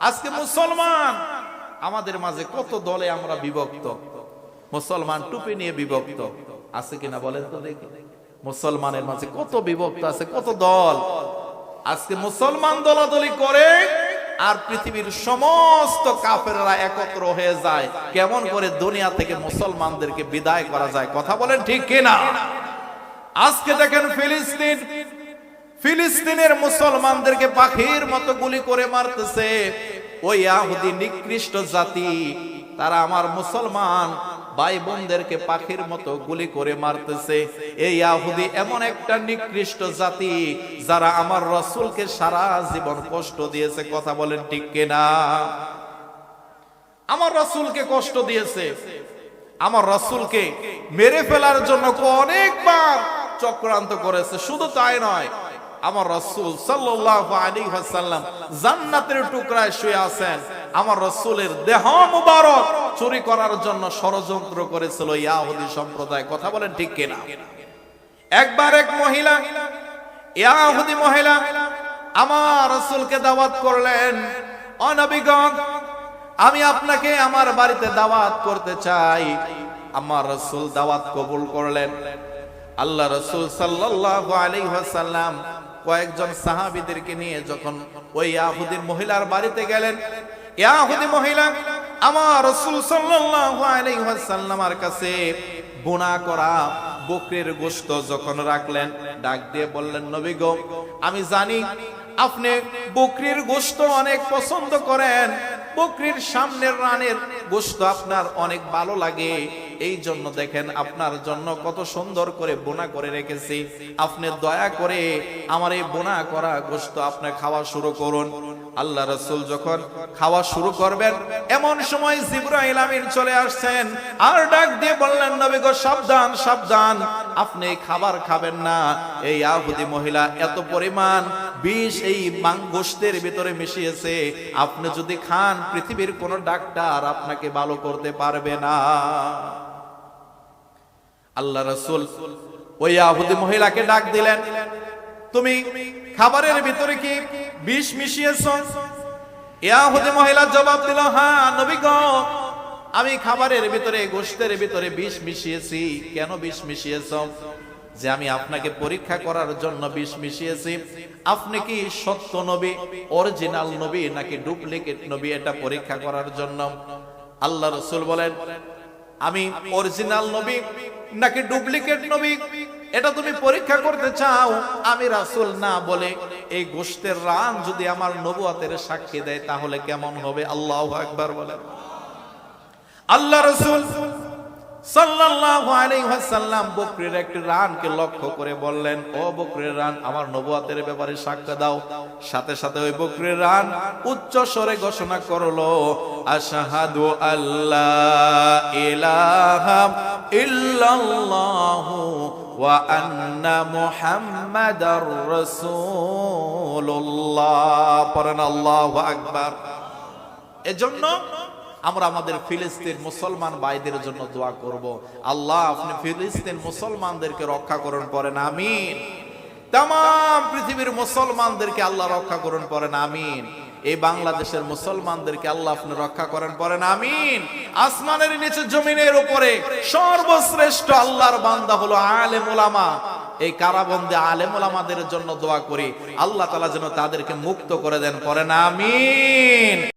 আজকে মুসলমান। আমাদের মাঝে কত দলে আমরা বিভক্ত। মুসলমান টুপি নিয়ে বিভক্ত। আছে কিনা বলেন তো দেখি। মুসলমানের মাঝে কত বিভক্ত আছে, কত দল। আজকে মুসলমান দলাদলি করে আর পৃথিবীর সমস্ত কাফেররা একত্র হয়ে যায়। কেমন করে দুনিয়া থেকে মুসলমানদেরকে বিদায় করা যায়, কথা বলেন ঠিক কিনা? আজকে দেখেন ফিলিস্তিন ফিলিস্তিনের মুসলমানদেরকে পাখির মতো গুলি করে মারতেছে। ওই আহুদি নিকৃষ্ট জাতি, তারা আমার মুসলমান ভাই বোনদেরকে পাখির মতো গুলি করে মারতেছে। এই আহুদি এমন একটা নিকৃষ্ট জাতি, যারা আমার রসুলকে সারা জীবন কষ্ট দিয়েছে। কথা বলেন ঠিক কিনা? আমার রসুলকে কষ্ট দিয়েছে। আমার রসুলকে মেরে ফেলার জন্য অনেকবার চক্রান্ত করেছে। শুধু তাই নয় আমার রসুল ওয়াসাল্লাম জান্নাতের টুকরায় শুয়ে আছেন। আমার রসুলের দেহ মুবারক চুরি করার জন্য ষড়যন্ত্র করেছিল ইয়াহুদি সম্প্রদায়। কথা বলেন ঠিক কিনা? একবার এক মহিলা, ইয়াহুদি মহিলা আমার রসুলকে দাওয়াত করলেন অনবিগণ আমি আপনাকে আমার বাড়িতে দাওয়াত করতে চাই। আমার রসুল দাওয়াত কবুল করলেন। আল্লাহ রসুল সাল্লাল্লাহু আলাইহি ওয়াসাল্লাম কয়েকজন সাহাবিদেরকে নিয়ে যখন ওই ইয়াহুদির মহিলার বাড়িতে গেলেন, ইয়াহুদি মহিলা আমার রসুল সাল্লাল্লাহু আলাইহি ওয়াসাল্লামের কাছে বোনা করা বকরির গোশত যখন রাখলেন, ডাক দিয়ে বললেন, নবী গো, আমি জানি আপনি বকরির গোশত অনেক পছন্দ করেন, বকরির সামনের রানের গোশত আপনার অনেক ভালো লাগে এই জন্য দেখেন আপনার জন্য কত সুন্দর করে বোনা করে রেখেছি। আপনি দয়া করে আমার এই বোনা করা গোশত আপনি খাওয়া শুরু করুন। আল্লাহ রসুল যখন খাওয়া শুরু করবেন, এমন সময় জিব্রাইল আমিন চলে আসছেন। আর ডাক দিয়ে বললেন, নবী গো, সাবধান সাবধান। আপনি খাবার খাবেন না। এই আহুদি মহিলা এত পরিমাণ বিষ এই গোষ্ঠের ভিতরে মিশিয়েছে। আপনি যদি খান, পৃথিবীর কোন ডাক্তার আপনাকে ভালো করতে পারবে না। আল্লাহ রসুল ওই আহুদি মহিলাকে ডাক দিলেন, তুমি খাবারের ভিতরে কি বিষ মিশিয়েছ? ইয়াহুদি মহিলা জবাব দিল হ্যাঁ নবীগণ আমি খাবারের ভিতরে গোশতের ভিতরে বিষ মিশিয়েছি। কেন বিষ মিশিয়েছ? যে আমি আপনাকে পরীক্ষা করার জন্য বিষ মিশিয়েছি। আপনি কি সত্য নবী, অরিজিনাল নবী নাকি ডুপ্লিকেট নবী এটা পরীক্ষা করার জন্য? আল্লাহ রসুল বলেন আমি অরিজিনাল নবী নাকি ডুপ্লিকেট নবী? এটা তুমি পরীক্ষা করতে চাও? আমি রাসুল না বলে এই গোষ্ঠের রান যদি আমার নবুয়াতের সাক্ষী দেয় তাহলে কেমন হবে? আল্লাহ একবার বলেন। আল্লাহ রসুল ঘোষণা করল আশহাদু আল্লাহ ইল্লাল্লাহু ওয়া আন্না মুহাম্মাদার রাসূলুল্লাহ। পড়েন আল্লাহু এজন্য আমরা আমাদের ফিলিস্তিন মুসলমান ভাইদের জন্য দোয়া করব। আল্লাহ, আপনি ফিলিস্তিন মুসলমানদেরকে রক্ষা করুন পরেন আমিন। তাম পৃথিবীর মুসলমানদেরকে আল্লাহ রক্ষা করুন পরেন আমিন। এই বাংলাদেশের মুসলমানদেরকে আল্লাহ আপনি রক্ষা করেন পরেন আমিন। আসমানের নিচে জমিনের উপরে সর্বশ্রেষ্ঠ আল্লাহর বান্দা হলো আলেম ওলামা এই কারাবন্দে আলেম ওলামাদের জন্য দোয়া করি। আল্লাহ তালা যেন তাদেরকে মুক্ত করে দেন পরেন আমিন।